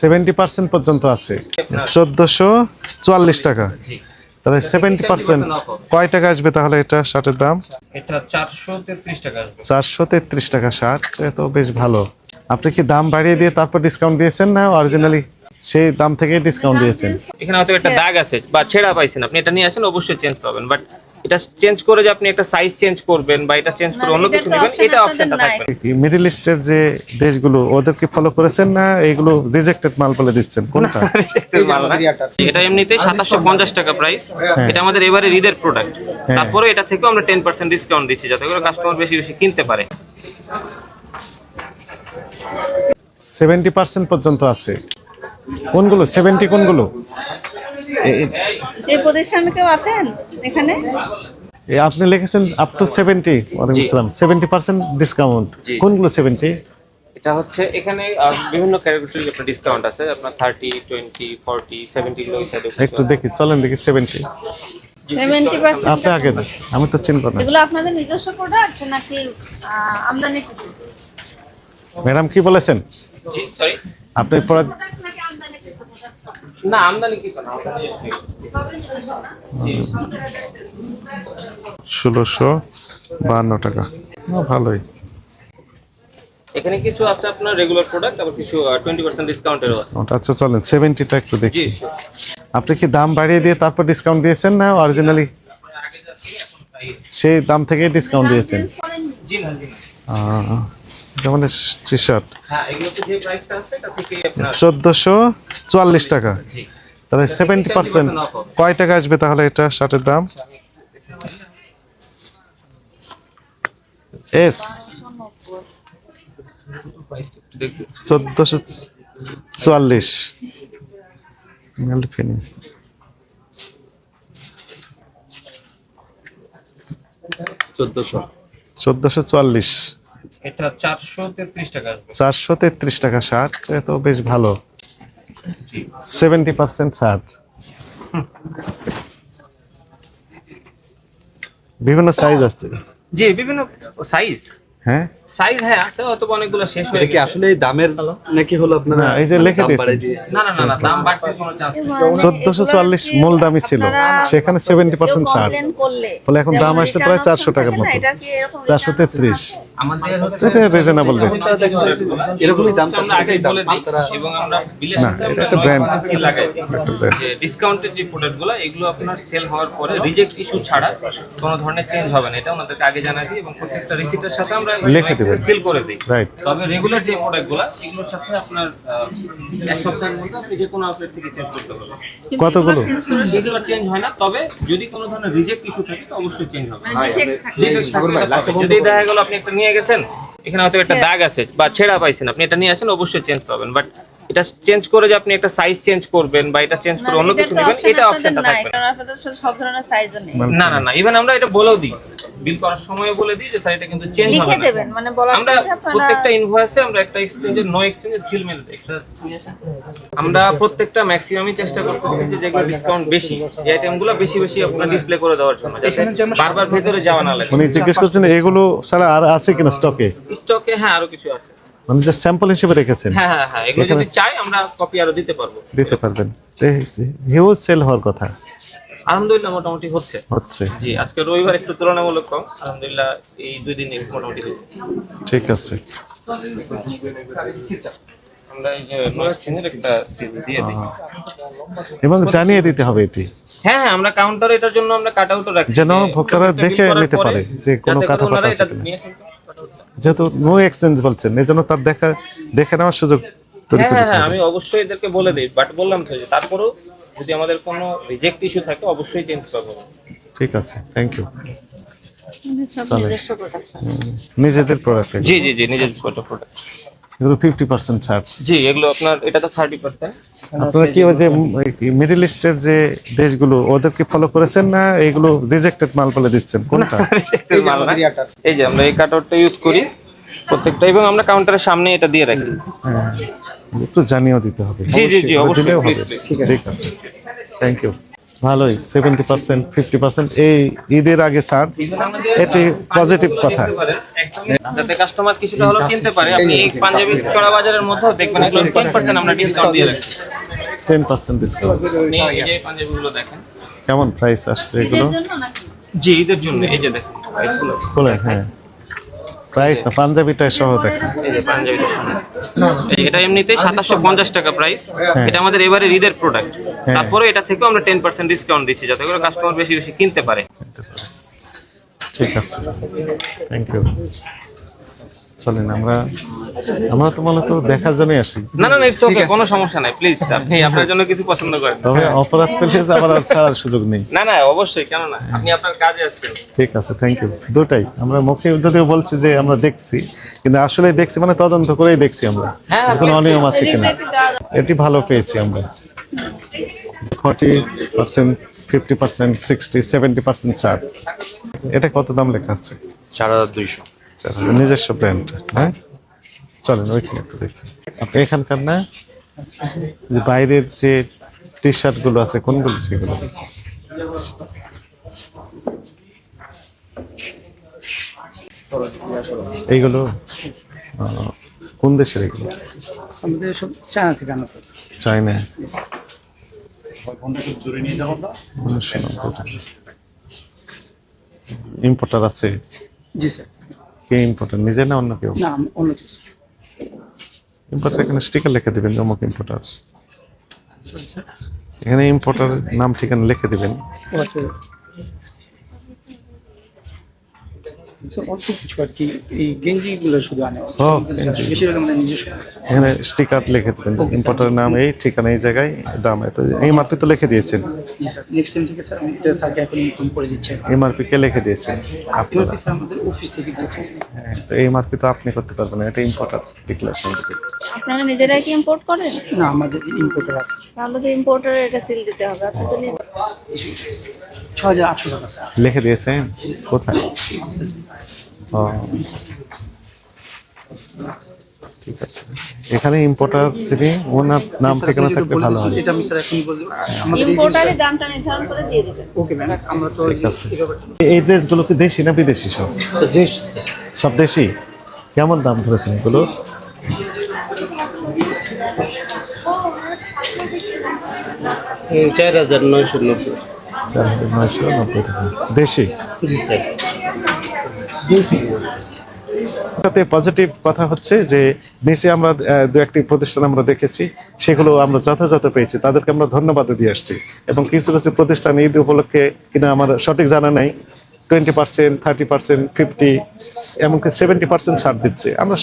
Seventy percent পর্যন্ত আছে। চোদ্দশো চুয়াল্লিশ টাকা। তাহলে সেভেন্টি পার্সেন্ট কয় টাকা আসবে তাহলে এটা শার্টের দাম? এটা চারশো তেত্রিশ টাকা চারশো তেত্রিশ টাকা শার্ট এ তো বেশ ভালো। আপনি কি দাম বাড়িয়ে দিয়ে তারপর ডিসকাউন্ট দিয়েছেন না অরিজিনালি সেই দাম থেকে ডিসকাউন্ট দিয়েছেন? এখানে হয়তো একটা দাগ আছে বা ছেঁড়া পাইছেন। আপনি এটা নিয়ে আসেন অবশ্যই চেঞ্জ পাবেন। বাট এটা চেঞ্জ করে যে আপনি একটা সাইজ চেঞ্জ করবেন বা এটা চেঞ্জ করে অন্য কিছু নেবেন এটা অপশনটা থাকবে। মিডল ইস্টের যে দেশগুলো ওদেরকে ফলো করেছেন না? এইগুলো রিজেক্টেড মাল বলে দিচ্ছেন? কোনটা? মাল না। এটা এমনিতে সাতাশশো পঞ্চাশ টাকা প্রাইস এটা আমাদের এবারে ঈদের প্রোডাক্ট তারপরে এটা থেকেও আমরা টেন পার্সেন্ট ডিসকাউন্ট দিচ্ছি যাতে করে কাস্টমার বেশি বেশি কিনতে পারে। সেভেন্টি পার্সেন্ট পর্যন্ত আছে। কোনগুলো? সেভেন্টি কোনগুলো? এই প্রতিষ্ঠানে কেউ আছেন? এখানে? এ আপনি লিখেছেন আপ টু সেভেন্টি ওয়ালাইকুম আসসালাম। Seventy percent discount. কোনগুলো সেভেন্টি এটা হচ্ছে এখানে বিভিন্ন ক্যাটাগরির আপনার ডিসকাউন্ট আছে। আপনার থার্টি টোয়েন্টি ফর্টি সেভেন্টি সাইডে একটু দেখি চলেন দেখি সেভেন্টি আপনি আগে দেন, আমি তো চিনব না। এগুলো আপনাদের নিজস্ব প্রোডাক্ট নাকি আমদানি? ম্যাডাম কি বলেছেন? জি সরি আপনি প্রোডাক্ট না আমদানি কি না ষোলোশো বাহান্ন টাকা। না, ভালোই। এখানে কিছু আছে আপনার রেগুলার প্রোডাক্ট আবার কিছু টোয়েন্টি পার্সেন্ট ডিসকাউন্টেরও আছে। আচ্ছা চলেন সেভেন্টিটা একটু দেখি। আপনি কি দাম বাড়িয়ে দিয়ে তারপর ডিসকাউন্ট দিয়েছেন না অরিজিনালি সেই দাম থেকে ডিসকাউন্ট দিয়েছেন? জি না জি না। আহ, যেমন টি শার্ট হ্যাঁ এগুলোতে যে প্রাইসটা আছে এটা থেকে আপনার চোদ্দোশো চুয়াল্লিশ টাকা। তাহলে সেভেন্টি পার্সেন্ট কয় টাকা আসবে তাহলে এটা শার্টের দাম? এস। চোদ্দোশো চুয়াল্লিশ। চোদ্দোশো চুয়াল্লিশ। এটা চারশো তেত্রিশ টাকা আসবে। চারশো তেত্রিশ টাকা শার্ট তো বেশ ভালো। Seventy percent shirt. বিভিন্ন সাইজ আসছে। জি বিভিন্ন সাইজ হ্যাঁ? সাইজ হ্যাঁ আছে হয়তো অনেকগুলো শেষ হয়ে গেছে। আসলে এই দামের নাকি হলো আপনারা এই যে লিখে দাম দিয়েছেন। বাড়িয়ে দিয়ে- না না না না দাম বাড়তে কোনো চান্স নেই। চোদ্দশো চুয়াল্লিশ মূল দামই ছিল। সেখানে সেভেন্টি পার্সেন্ট ছাড়। কমপ্লেন করলে ফলে এখন দাম আসছে প্রায় চারশো টাকার মতো। এটা কি এরকম চারশো তেত্রিশ। আমাদের হচ্ছে এটা রিজনেবল রেট এরকমই দাম আমরা আগে বলে দিই এবং আমরা বিলের সাথে একটা নয় লাগাইছি। যে ডিসকাউন্টের যে প্রোডাক্টগুলো এগুলো আপনার সেল হওয়ার পরে রিজেক্ট ইস্যু ছাড়া কোনো ধরনের চেঞ্জ হবে না। এটা ওনাদেরকে আগে জানাই দিই এবং প্রত্যেকটা রিসিটের সাথে আমরা লিখে দিবেন। সেল করে দিই। রাইট তবে রেগুলার যে প্রোডাক্টগুলো এগুলোর সাথে আপনার এক সপ্তাহের মধ্যে আপনি যে কোনো আপডেট থেকে চেঞ্জ করতে পারবেন। কতগুলো রেগুলার চেঞ্জ হয় না তবে যদি কোনো ধরনের রিজেক্ট ইস্যু থাকে তো অবশ্যই চেঞ্জ হবে। যদি দেখা গেল আপনি একটা নিয়ে গেছেন এখানে হয়তো একটা দাগ আছে বা ছেঁড়া পাইছেন আপনি এটা নিয়ে আসেন অবশ্যই চেঞ্জ পাবেন। বাট এটা চেঞ্জ করে যে আপনি একটা সাইজ চেঞ্জ করবেন বা এটা চেঞ্জ করে অন্য কিছু নেবেন এটা অপশনটা থাকবে না। কারণ আপনাদের আসলে সব ধরনের সাইজও নেই। না না না ইভেন আমরা এটা বলেও দিই বিল করার সময় বলে দিই যে স্যার এটা কিন্তু চেঞ্জ হবে লিখে দেবেন মানে বলার আমরা আপনারা প্রত্যেকটা ইনভয়েসে আমরা একটা এক্সচেঞ্জের নো এক্সচেঞ্জের সিল মেরে দিই। আমরা প্রত্যেকটা ম্যাক্সিমামই চেষ্টা করতেছি যে যেগুলো ডিসকাউন্ট বেশি যে আইটেমগুলো বেশি বেশি আপনার ডিসপ্লে করে দেওয়ার জন্য যাতে বারবার ভেতরে যাওয়া না লাগে। উনি জিজ্ঞেস করছেন এগুলো ছাড়া আর আছে কিনা স্টকে স্টকে হ্যাঁ আরও কিছু আছে। মানে যে স্যাম্পল হিসেবে রেখেছেন। হ্যাঁ হ্যাঁ হ্যাঁ এগুলো যদি চাই আমরা কপি আরও দিতে পারব। দিতে পারবেন। হিউজ সেল হওয়ার কথা। আলহামদুলিল্লাহ মোটামুটি হচ্ছে। হচ্ছে। জি আজকে রবিবার একটু তুলনামূলক কম। আলহামদুলিল্লাহ এই দুই দিন মোটামুটি হয়েছে। ঠিক আছে। আমরা এই যে নো এক্সচেঞ্জের একটা সিল দিয়ে দিই। এবং জানিয়ে দিতে হবে এটি। হ্যাঁ হ্যাঁ আমরা কাউন্টারে এটার জন্য আমরা কাট আউটও রাখছি। যেন ভোক্তারা দেখে নিতে পারে যে কোনো কাটাফাট ওনারা আছে যেহেতু নো এক্সচেঞ্জ বলছেন এই জন্য তার দেখা দেখে নেওয়ার সুযোগ হ্যাঁ হ্যাঁ আমি অবশ্যই এদেরকে বলে দিই বাট বললাম তো যে তারপরেও যদি আমাদের কোনো রিজেক্ট ইস্যু থাকে অবশ্যই চেঞ্জ করব। ঠিক আছে থ্যাংক ইউ চলে। নিজেদের প্রোডাক্ট জি জি জি নিজের ফটো প্রোডাক্ট এগুলো ফিফটি পার্সেন্ট ছাড়। জি এগুলো আপনার এটা তো থার্টি পার্সেন্ট আপনারা কি ওই যে মিডল ইস্টের যে দেশগুলো ওদেরকে ফলো করেছেন না এগুলো রিজেক্টেড মাল বলে দিচ্ছেন? কোনটা? এই যে আমরা এই কাটারটা ইউজ করি প্রত্যেকটা এবং আমরা কাউন্টারের সামনে এটা দিয়ে রাখি। হ্যাঁ একটু জানিয়েও দিতে হবে। জি, জি, জি, অবশ্যই. ঠিক আছে। থ্যাংক ইউ ভালোই সেভেন্টি পার্সেন্ট ফিফটি পার্সেন্ট এই ঈদের আগে ছাড়। এটি পজিটিভ কথা। যাতে কাস্টমার কিছুটা হলেও কিনতে পারে। আপনি এই পাঞ্জাবি চড়া বাজারের মধ্যে দেখবেন এগুলো টেন পার্সেন্ট আমরা ডিসকাউন্ট দিয়ে রাখছি। টেন পার্সেন্ট ডিসকাউন্ট এই পাঞ্জাবিগুলো দেখেন। কেমন প্রাইস আসছে এগুলো? ঈদের জন্য নাকি? জি ঈদের জন্য। এই যে দেখেন। এগুলো। হ্যাঁ। প্রাইস না পাঞ্জাবিটা সহ দেখেন। এই যে পাঞ্জাবিটা যে এটা এমনিতেই সাতাশশো পঞ্চাশ টাকা প্রাইস হ্যাঁ। এটা আমাদের এবারে ঈদের প্রোডাক্ট তারপরে এটা থেকেও আমরা টেন পার্সেন্ট ডিসকাউন্ট দিচ্ছি যাতে করে কাস্টমার বেশি বেশি কিনতে পারে। ঠিক আছে। থ্যাংক ইউ চলেন আমরা আমরা তো মূলত দেখার জন্যই আসি। না না না ইটস ওকে কোনো সমস্যা নাই প্লিজ আপনি আপনার জন্য কিছু পছন্দ করেন। তবে অপরাধ পেলে তো আবার আর ছাড়ার সুযোগ নেই। না না অবশ্যই কেন না আপনি আপনার কাজে আসছেন। ঠিক আছে থ্যাংক ইউ দুটাই। আমরা মুখে যদিও বলছি যে আমরা দেখছি কিন্তু আসলে দেখছি মানে তদন্ত করেই দেখছি আমরা। হ্যাঁ, কোনো অনিয়ম আছে কিনা? এটি ভালো পেয়েছি আমরা। Forty percent fifty percent sixty seventy percent ছাড়। এটা কত দাম লেখা আছে? চার হাজার দুইশো। আচ্ছা, নিজস্ব ব্র্যান্ড হ্যাঁ? চলেন ওইখানে একটু দেখি। আপনি এখানকার না? যে বাইরের যে টি শার্টগুলো আছে কোনগুলো সেগুলো? এইগুলো? কোন দেশের এগুলো? আমাদের সব চায়না থেকে আনা স্যার চায়না ইম্পোর্টার আছে? জি স্যার কে ইম্পোর্টার নিজে না অন্য কেউ? না অন্য ইম্পোর্টার এখানে স্টিকার লিখে দিবেন অমুক ইম্পোর্টার এখানে ইম্পোর্টার নাম ঠিকানা লিখে দিবেন। আচ্ছা স্যার অল্প কিছু আর কি এই গেঞ্জিগুলো শুধু আনে বেশিরভাগ আমাদের নিজস্ব। এখানে স্টিকার লিখে দেবেন ইম্পোর্টারের নাম এই ঠিকানা এই জায়গায় দাম এত। এমআরপি তো লিখে দিয়েছেন। জি স্যার নেক্সট টাইম থেকে স্যার আমি এটা স্যারকে এখন ইনফর্ম করে দিচ্ছি এমআরপি কে। লিখে দিয়েছেন। আপনারা। আমাদের অফিস থেকে দিচ্ছে হ্যাঁ, তো এমআরপি তো আপনি করতে পারবেন না এটা ইম্পোর্টার ডিক্লারেশন আপনারা নিজেরাই কি ইম্পোর্ট করেন? না আমাদের ইম্পোর্টার আছে। তাহলে তো ইম্পোর্টার এটা সিল দিতে হবে আপনি তো নিজে ছ হাজার আটশো টাকা স্যার লিখে দিয়েছেন? কোথায়? ঠিক আছে এখানে ইম্পোর্টার যিনি ওনার নাম ঠিকানা থাকলে ভালো হয় এটা আমি স্যার এখন বলতে আমাদের ইম্পোর্টারের দামটা নির্ধারণ করে দিয়ে দিবেন। ওকে ম্যাম আমরা তো ঠিক আছে। এই ড্রেসগুলো কি দেশি না বিদেশি সব? দেশ। সব দেশি? কেমন দাম ধরেছেন এগুলো? চার হাজার নয়শো নব্বই। চার হাজার নয়শো নব্বই টাকা। দেশি? জি স্যার। তাতে পজিটিভ কথা হচ্ছে যে নিচে আমরা দু একটি প্রতিষ্ঠান আমরা দেখেছি, সেগুলো আমরা যথাযথ পেয়েছি। তাদেরকে আমরা ধন্যবাদ দিয়ে আসছি। এবং কিছু কিছু প্রতিষ্ঠান ঈদ উপলক্ষে কিনা আমার সঠিক জানা নাই twenty percent thirty percent fifty এমনকি সেভেন্টি পার্সেন্ট ছাড় দিচ্ছে। আমরা